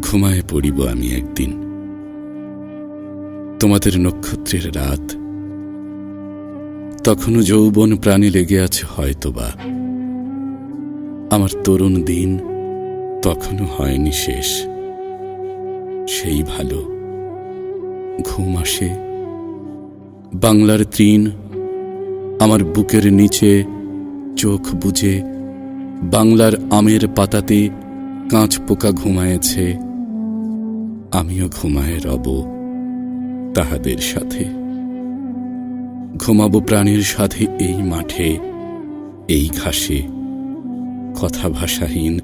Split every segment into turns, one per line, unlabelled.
ঘুমায় পড়িব আমি একদিন। তোমাদের নক্ষত্রের রাত। তখনও যৌবন প্রাণে লেগে আছে হয়তোবা। আমার তরুণ দিন তখনও হয়নি শেষ। সেই ভালো। ঘুম আসে। বাংলার তৃণ আমার বুকের নিচে চোখ বুজে বাংলার আমের পাতাতে কাঁচ পোকা ঘুমায়েছে। আমিও ঘুমায় রব তাহাদের সাথে। ঘুমাবো প্রাণীর সাথে এই মাঠে, এই ঘাসে। কথা ভাষাহীন,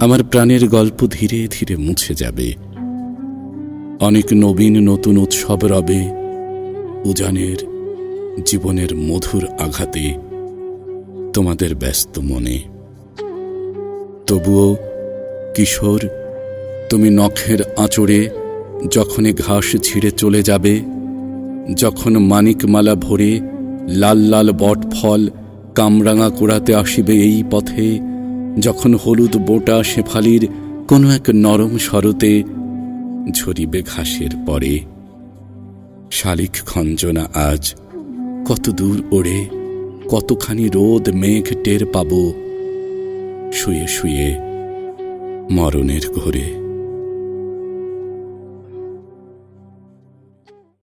আমার প্রাণের গল্প ধীরে ধীরে মুছে যাবে। অনেক নবীন নতুন উৎসব রবে উজানের জীবনের মধুর আঘাতে। তোমাদের ব্যস্ত মনে। তবুও কিশোর তুমি নখের আঁচড়ে যখনই ঘাস ছিঁড়ে চলে যাবে, যখন মানিকমালা ভরে লাল লাল বট ফল কামরাঙা কোড়াতে আসিবে এই পথে, যখন হলুদ বোটা শেফালির কোনো এক নরম শরতে ঝরিবে ঘাসের পরে। শালিক খঞ্জনা আজ কত দূর ওড়ে, কতখানি রোদ মেঘ টের পাব, শুয়ে শুয়ে মরণের ঘোরে।